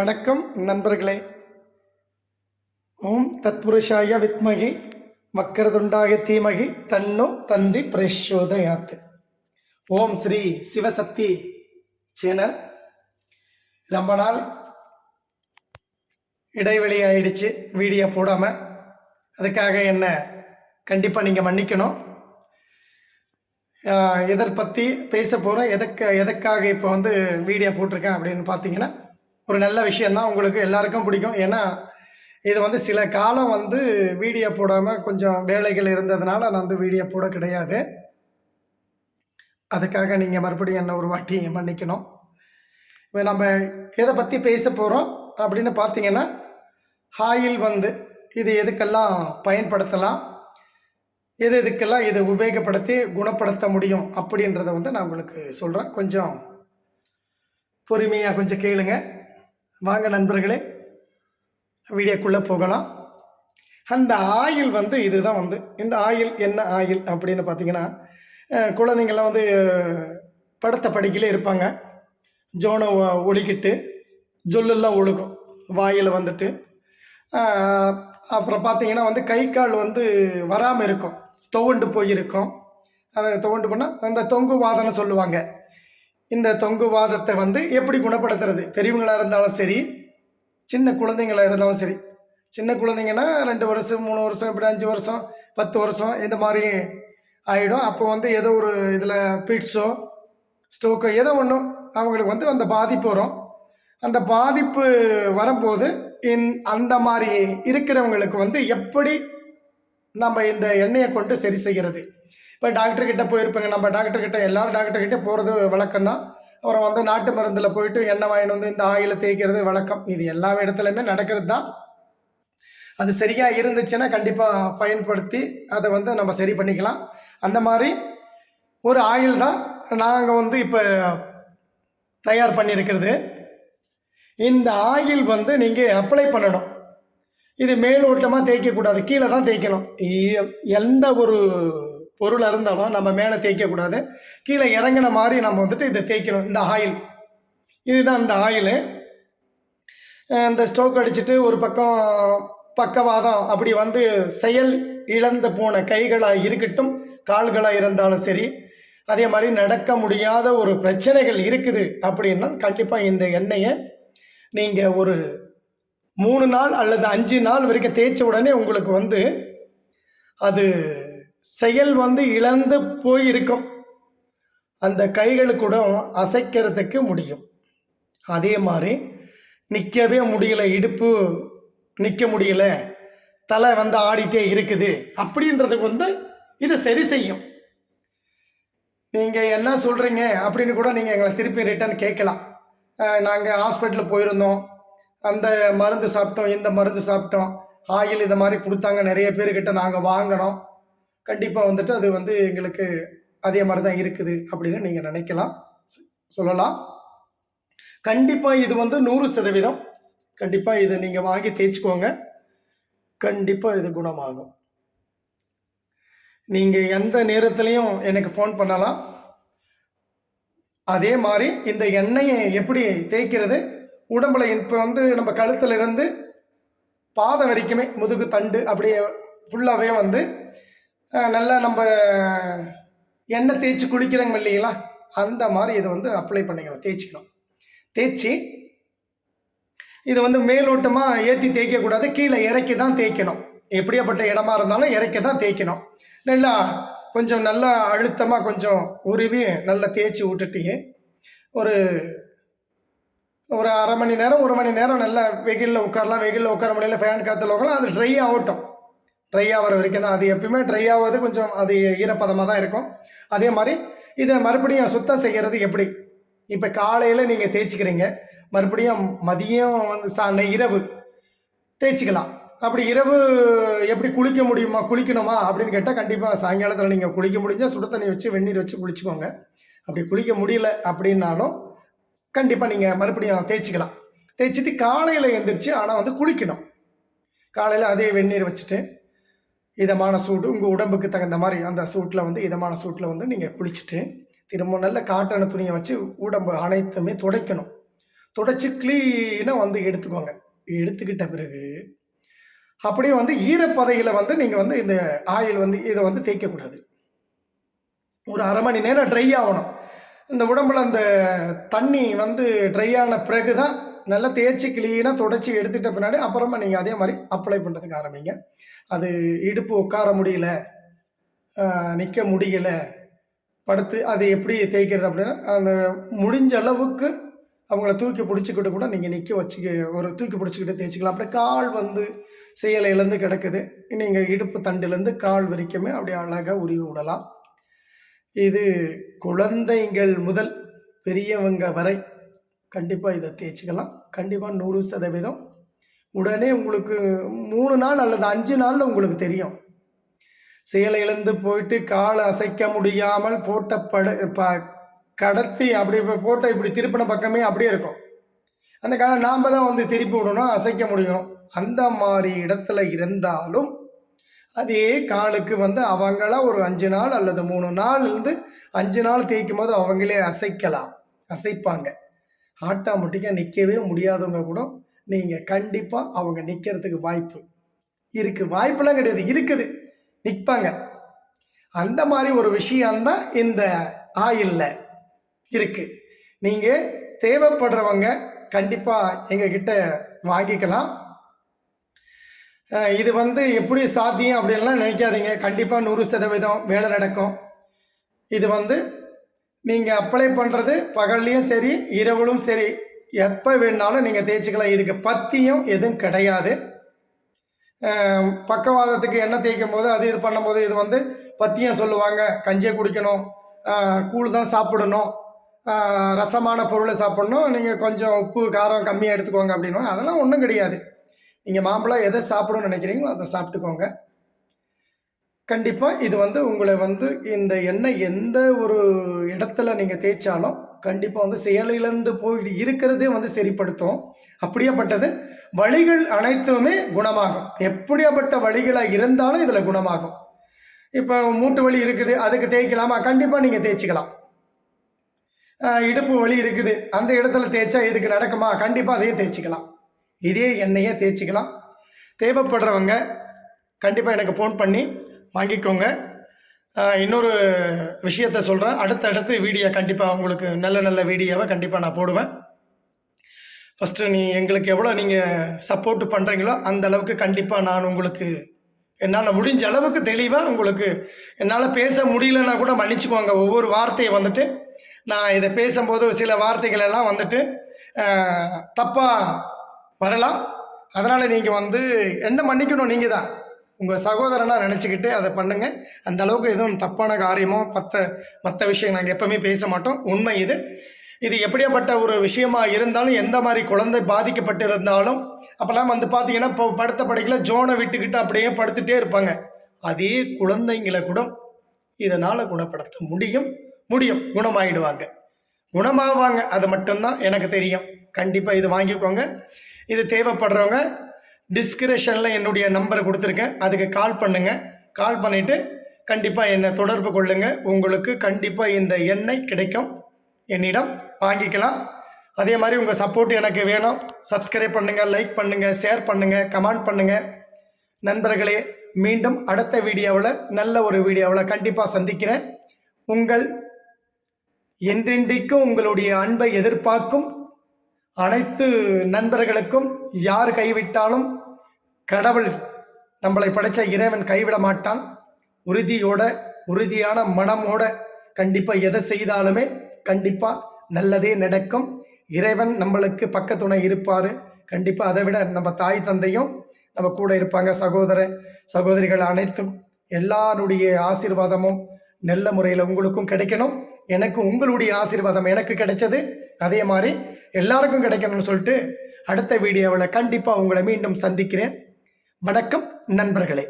வணக்கம் நண்பர்களே. ஓம் தத்புருஷாய வித்மகி மக்கரதுண்டாய தீமகி தன்னோ தந்தி பிரசோதயாத்து ஓம் ஸ்ரீ சிவசக்தி சேனல். ரொம்ப நாள் இடைவெளி ஆயிடுச்சு வீடியோ போடாமல் அதுக்காக என்ன கண்டிப்பாக நீங்கள் மன்னிக்கணும். எதை பற்றி பேச போகிறோம் எதுக்கு எதற்காக இப்போ வந்து வீடியோ போட்டிருக்கேன் அப்படின்னு பார்த்தீங்கன்னா ஒரு நல்ல விஷயந்தான் உங்களுக்கு எல்லாருக்கும் பிடிக்கும். ஏன்னா இது வந்து சில காலம் வந்து வீடியோ போடாமல் கொஞ்சம் வேலைகள் இருந்ததுனால நான் வந்து வீடியோ போட கிடையாது. அதுக்காக நீங்கள் மறுபடியும் என்ன ஒரு வாட்டி மன்னிக்கணும். இப்போ நம்ம எதை பற்றி பேச போகிறோம் அப்படின்னு பார்த்தீங்கன்னா ஆயில் வந்து இது எதுக்கெல்லாம் பயன்படுத்தலாம்? எது எதுக்கெல்லாம் இதை உபயோகப்படுத்தி குணப்படுத்த முடியும்? அப்படின்றத வந்து நான் உங்களுக்கு சொல்கிறேன் கொஞ்சம் பொறுமையாக கொஞ்சம் கேளுங்க. வாங்க நண்பர்களே வீடியோக்குள்ளே போகலாம். அந்த ஆயில் வந்து இதுதான் வந்து. இந்த ஆயில் என்ன ஆயில் அப்படின்னு பார்த்தீங்கன்னா குழந்தைங்கள்லாம் வந்து படுத்த படிக்கலே இருப்பாங்க. ஜோனை ஒழுக்கிட்டு ஜொல்லெல்லாம் ஒழுகும். வாயில் வந்துட்டு அப்புறம் பார்த்தீங்கன்னா வந்து கை கால் வந்து வராமல் இருக்கும். துவண்டு போயிருக்கும். அதை துவண்டு போனால் அந்த தொங்கு வாதம்னு சொல்லுவாங்க. இந்த தொங்கு வாதத்தை வந்து எப்படி குணப்படுத்துறது? பெரியவங்களாக இருந்தாலும் சரி சின்ன குழந்தைங்களா இருந்தாலும் சரி. சின்ன குழந்தைங்கன்னா ரெண்டு வருஷம் மூணு வருஷம் இப்படி அஞ்சு வருஷம் பத்து வருஷம் இந்த மாதிரி ஆகிடும் அப்போ வந்து ஏதோ ஒரு இதில் பிட்ஸோ ஸ்ட்ரோக்கோ ஏதோ ஒன்று அவங்களுக்கு வந்து அந்த பாதிப்பு வரும். அந்த பாதிப்பு வரும்போது இந் அந்த மாதிரி இருக்கிறவங்களுக்கு வந்து எப்படி நம்ம இந்த எண்ணெயை கொண்டு சரி செய்கிறது இப்போ டாக்டர் கிட்ட போயிருப்பேங்க. நம்ம டாக்டர் கிட்ட எல்லாரும் டாக்டர் போகிறது வழக்கம் தான் அப்புறம் வந்து நாட்டு மருந்தில் போயிட்டு எண்ணெய் வாங்கிட்டு வந்து இந்த ஆயிலை தேய்க்கிறது வழக்கம். இது எல்லா இடத்துலையுமே நடக்கிறது தான் அது சரியாக இருந்துச்சுன்னா கண்டிப்பாக பயன்படுத்தி அதை வந்து நம்ம சரி பண்ணிக்கலாம். அந்த மாதிரி ஒரு ஆயில் தான் நாங்கள் வந்து இப்போ தயார் பண்ணியிருக்கிறது. இந்த ஆயில் வந்து நீங்கள் அப்ளை பண்ணணும். இது மேலோட்டமாக தேய்க்கக்கூடாது. கீழே தான் தேய்க்கணும் எந்த ஒரு பொருளாக இருந்தாலும் நம்ம மேலே தேய்க்கக்கூடாது கீழே இறங்கின மாதிரி நம்ம வந்துட்டு இதை தேய்க்கணும். இந்த ஆயில். இதுதான் இந்த ஆயிலு. இந்த ஸ்ட்ரோக் அடிச்சுட்டு ஒரு பக்கம் பக்கவாதம் அப்படி வந்து செயல் இழந்து போன கைகளாக இருக்கட்டும் கால்களாக இருந்தாலும் சரி அதே மாதிரி நடக்க முடியாத ஒரு பிரச்சனைகள் இருக்குது அப்படின்னா கண்டிப்பாக இந்த எண்ணெயை நீங்கள் ஒரு மூணு நாள் அல்லது அஞ்சு நாள் வரைக்கும் தேய்ச்ச உடனே உங்களுக்கு வந்து அது செயல் வந்து இழந்து போயிருக்கும். அந்த கைகள் கூட அசைக்கிறதுக்கு முடியும். அதே மாதிரி நிற்கவே முடியல இடுப்பு நிற்க முடியல தலை வந்து ஆடிட்டே இருக்குது. அப்படின்றதுக்கு வந்து இதை சரி செய்யும். நீங்கள் என்ன சொல்கிறீங்க அப்படின்னு கூட நீங்கள் எங்களை திருப்பி ரிட்டர்ன் கேட்கலாம். நாங்கள் ஹாஸ்பிட்டலில் போயிருந்தோம். அந்த மருந்து சாப்பிட்டோம் இந்த மருந்து சாப்பிட்டோம். ஆயில் இந்த மாதிரி கொடுத்தாங்க நிறைய பேர்கிட்ட நாங்கள் வாங்கினோம் கண்டிப்பாக வந்துட்டு அது வந்து எங்களுக்கு அதே மாதிரி தான் இருக்குது அப்படின்னு நீங்கள் நினைக்கலாம். சொல்லலாம். கண்டிப்பாக இது வந்து நூறு சதவீதம். கண்டிப்பாக இதை நீங்கள் வாங்கி தேய்ச்சிக்கோங்க. கண்டிப்பாக இது குணமாகும். நீங்கள் எந்த நேரத்துலையும் எனக்கு ஃபோன் பண்ணலாம். அதே மாதிரி இந்த எண்ணெயை எப்படி தேய்க்கிறது? உடம்புல இப்போ வந்து நம்ம கழுத்துல இருந்து பாதம் வரைக்குமே முதுகு தண்டு அப்படியே ஃபுல்லாகவே வந்து நல்லா நம்ம எண்ணெய் தேய்ச்சி குளிக்கிறோங்க இல்லைங்களா? அந்த மாதிரி இதை வந்து அப்ளை பண்ணிக்கணும். தேய்ச்சிக்கணும். தேய்ச்சி இதை வந்து மேலோட்டமாக ஏற்றி தேய்க்கக்கூடாது. கீழே இறக்கி தான் தேய்க்கணும். எப்படியாப்பட்ட இடமா இருந்தாலும் இறக்கி தான் தேய்க்கணும். நல்லா கொஞ்சம் நல்லா அழுத்தமாக கொஞ்சம் உருவி நல்லா தேய்ச்சி விட்டுட்டு ஒரு ஒரு அரை மணி நேரம் ஒரு மணி நேரம் நல்லா வெயிலில் உட்காரலாம். வெயிலில் உட்கார முடியல ஃபேன் காற்றுல உட்காரலாம். அது ட்ரை ஆகட்டும். ட்ரை ஆகிற வரைக்கும் தான். அது எப்பயுமே ட்ரை ஆகாது கொஞ்சம் அது ஈரப்பதமாக தான் இருக்கும். அதே மாதிரி இதை மறுபடியும் சுத்தம் செய்கிறது எப்படி? இப்போ காலையில் நீங்கள் தேய்ச்சிக்கிறீங்க. மறுபடியும் மதியம் வந்து சா இரவு தேய்ச்சிக்கலாம். அப்படி இரவு எப்படி குளிக்க முடியுமா? குளிக்கணுமா? அப்படின்னு கேட்டால் கண்டிப்பாக சாயங்காலத்தில் நீங்கள் குளிக்க முடிஞ்சால் சுடு தண்ணி வச்சு வெந்நீர் வச்சு குளிச்சுக்கோங்க. அப்படி குளிக்க முடியல அப்படின்னாலும் கண்டிப்பாக நீங்கள் மறுபடியும் தேய்ச்சிக்கலாம். தேய்ச்சிட்டு காலையில் எழுந்திரிச்சு ஆனால் வந்து குளிக்கணும். காலையில் அதே வெந்நீர் வச்சுட்டு இதமான சூடு உங்கள் உடம்புக்கு தகுந்த மாதிரி அந்த சூட்டில் வந்து இதமான சூட்டில் வந்து நீங்கள் குளிச்சுட்டு திரும்ப நல்ல காட்டான துணியை வச்சு உடம்பு அனைத்துமே துடைக்கணும். துடைச்சி க்ளீனாக வந்து எடுத்துக்கோங்க. எடுத்துக்கிட்ட பிறகு அப்படியே வந்து ஈரப்பதையில் வந்து நீங்கள் வந்து இந்த ஆயில் வந்து இதை வந்து தேய்க்கக்கூடாது. ஒரு அரை மணி நேரம் ட்ரை ஆகணும். இந்த உடம்புல அந்த தண்ணி வந்து ட்ரை ஆன பிறகு தான் நல்லா தேய்ச்சி க்ளீனாக தொடச்சி எடுத்துட்ட பின்னாடி அப்புறமா நீங்கள் அதே மாதிரி அப்ளை பண்ணுறதுக்கு ஆரம்பிங்க. அது இடுப்பு உட்கார முடியல நிற்க முடியல படுத்து அது எப்படி தேய்க்கிறது அப்படின்னா அந்த முடிஞ்ச அளவுக்கு அவங்கள தூக்கி பிடிச்சிக்கிட்டு கூட நீங்கள் நிற்க வச்சுக்க ஒரு தூக்கி பிடிச்சிக்கிட்டு தேய்ச்சிக்கலாம். அப்படியே கால் வந்து செயலையிலேருந்து கிடக்குது. நீங்கள் இடுப்பு தண்டுலேருந்து கால் வரைக்குமே அப்படியே அழகாக உருவி விடலாம். இது குழந்தைங்கள் முதல் பெரியவங்க வரை கண்டிப்பாக இதை தேய்ச்சிக்கலாம். கண்டிப்பாக நூறு சதவீதம். உடனே உங்களுக்கு மூணு நாள் அல்லது அஞ்சு நாளில் உங்களுக்கு தெரியும். சேலை இழந்து போயிட்டு காலை அசைக்க முடியாமல் போட்ட படு ப கடத்தி அப்படி போட்ட இப்படி திருப்பின பக்கமே அப்படியே இருக்கும். அந்த காலை நாம் தான் வந்து திருப்பி விடணும் அசைக்க முடியும். அந்த மாதிரி இடத்துல இருந்தாலும் அதே காலுக்கு வந்து அவங்களா ஒரு அஞ்சு நாள் அல்லது மூணு நாள் இருந்து அஞ்சு நாள் தேய்க்கும் போது அவங்களே அசைக்கலாம். அசைப்பாங்க. ஆட்டோமேட்டிக்காக நிற்கவே முடியாதவங்க கூட நீங்கள் கண்டிப்பாக அவங்க நிற்கிறதுக்கு வாய்ப்பு இருக்குது வாய்ப்பெல்லாம் கிடையாது இருக்குது. நிற்பாங்க அந்த மாதிரி ஒரு விஷயம்தான் இந்த ஆயிலில் இருக்குது நீங்கள் தேவைப்படுறவங்க கண்டிப்பாக எங்ககிட்ட வாங்கிக்கலாம். இது வந்து எப்படி சாத்தியம் அப்படின்லாம் நினைக்காதீங்க. கண்டிப்பாக நூறு சதவீதம் வேலை நடக்கும். இது வந்து நீங்கள் அப்ளை பண்ணுறது பகல்லையும் சரி இரவுலும் சரி. எப்போ வேணாலும் நீங்கள் தேய்ச்சிக்கலாம். இதுக்கு பத்தியம் எதுவும் கிடையாது. பக்கவாதத்துக்கு எண்ணெய் தேய்க்கும் போது அது இது பண்ணும்போது இது வந்து பத்தியம் சொல்லுவாங்க. கஞ்சியை குடிக்கணும். கூழ் தான் சாப்பிடணும். ரசமான பொருளை சாப்பிடணும். நீங்கள் கொஞ்சம் உப்பு காரம் கம்மியாக எடுத்துக்கோங்க அப்படின்னா அதெல்லாம் ஒன்றும் கிடையாது. நீங்கள் மாம்பழம் எதை சாப்பிடணும்னு நினைக்கிறீங்களோ அதை சாப்பிட்டுக்கோங்க. கண்டிப்பாக இது வந்து உங்களை வந்து இந்த எண்ணெய் எந்த ஒரு இடத்துல நீங்கள் தேய்ச்சாலும் கண்டிப்பாக வந்து செயலிழந்து போய் இருக்கிறதே வந்து சரிப்படுத்தும். அப்படியாப்பட்டது? வழிகள் அனைத்துமே குணமாகும். எப்படியாப்பட்ட வழிகளாக இருந்தாலும் இதில் குணமாகும். இப்போ மூட்டு வலி இருக்குது அதுக்கு தேய்க்கலாமா? கண்டிப்பாக நீங்கள் தேய்ச்சிக்கலாம். இடுப்பு வலி இருக்குது அந்த இடத்துல தேய்ச்சா இதுக்கு நடக்குமா? கண்டிப்பாக அதையும் தேய்ச்சிக்கலாம். இதே எண்ணெயை தேய்ச்சிக்கலாம். தேவைப்படுறவங்க கண்டிப்பாக எனக்கு ஃபோன் பண்ணி வாங்கிக்கோங்க. இன்னொரு விஷயத்த சொல்கிறேன் அடுத்தடுத்து வீடியோ கண்டிப்பாக உங்களுக்கு நல்ல நல்ல வீடியோவை கண்டிப்பாக நான் போடுவேன். ஃபஸ்ட்டு நீ எங்களுக்கு எவ்வளோ நீங்கள் சப்போர்ட் பண்ணுறீங்களோ அந்த அளவுக்கு கண்டிப்பாக நான் உங்களுக்கு என்னால் முடிஞ்ச அளவுக்கு தெளிவாக உங்களுக்கு என்னால் பேச முடியலன்னா கூட மன்னிச்சுக்கோங்க. ஒவ்வொரு வார்த்தையை வந்துட்டு நான் இதை பேசும்போது சில வார்த்தைகள் எல்லாம் வந்துட்டு தப்பாக வரலாம். அதனால் நீங்கள் வந்து என்ன மன்னிக்கணும் நீங்கள் தான் உங்கள் சகோதரனாக நினச்சிக்கிட்டு அதை பண்ணுங்கள் அந்த அளவுக்கு எதுவும் தப்பான காரியமோ மற்ற மற்ற விஷயம் நாங்கள் எப்போவுமே பேச மாட்டோம். உண்மை இது. இது எப்படியாப்பட்ட ஒரு விஷயமா இருந்தாலும் எந்த மாதிரி குழந்தை பாதிக்கப்பட்டு இருந்தாலும் அப்போல்லாம் வந்து பார்த்தீங்கன்னா இப்போ படுத்த படைக்கல ஜோனை விட்டுக்கிட்டு அப்படியே படுத்துகிட்டே இருப்பாங்க. அதே குழந்தைங்களை கூட இதனால் குணப்படுத்த முடியும். முடியும். குணமாயிடுவாங்க. குணமாவாங்க. அது மட்டும்தான் எனக்கு தெரியும். கண்டிப்பாக இது வாங்கிக்கோங்க. இது தேவைப்படுறவங்க டிஸ்கிரிப்ஷனில் என்னுடைய நம்பர் கொடுத்துருக்கேன். அதுக்கு கால் பண்ணுங்கள் கால் பண்ணிவிட்டு கண்டிப்பாக என்னை தொடர்பு கொள்ளுங்கள் உங்களுக்கு கண்டிப்பாக இந்த எண்ணெய் கிடைக்கும். என்னிடம் வாங்கிக்கலாம். அதே மாதிரி உங்கள் சப்போர்ட் எனக்கு வேணும். சப்ஸ்கிரைப் பண்ணுங்கள் லைக் பண்ணுங்கள் ஷேர் பண்ணுங்கள் கமெண்ட் பண்ணுங்கள் நண்பர்களே மீண்டும் அடுத்த வீடியோவில் நல்ல ஒரு வீடியோவில் கண்டிப்பாக சந்திக்கிறேன். உங்கள் என்றென்றைக்கும் உங்களுடைய அன்பை எதிர்பார்க்கும் அனைத்து நண்பர்களுக்கும் யார் கைவிட்டாலும் கடவுள் நம்மளை படைச்ச இறைவன் கைவிட மாட்டான். உறுதியோட உறுதியான மனமோட கண்டிப்பாக எதை செய்தாலுமே கண்டிப்பாக நல்லதே நடக்கும். இறைவன் நம்மளுக்கு பக்கத்துணை இருப்பார். கண்டிப்பாக அதை விட நம்ம தாய் தந்தையும் நம்ம கூட இருப்பாங்க. சகோதர சகோதரிகள் அனைத்தும் எல்லாருடைய ஆசீர்வாதமும் நல்ல முறையில் உங்களுக்கும் கிடைக்கணும். எனக்கு உங்களுடைய ஆசீர்வாதம் எனக்கு கிடைச்சது. அதே மாதிரி எல்லாருக்கும் கிடைக்கணும்னு சொல்லிட்டு அடுத்த வீடியோவில் கண்டிப்பாக உங்களை மீண்டும் சந்திக்கிறேன். வணக்கம் நண்பர்களே.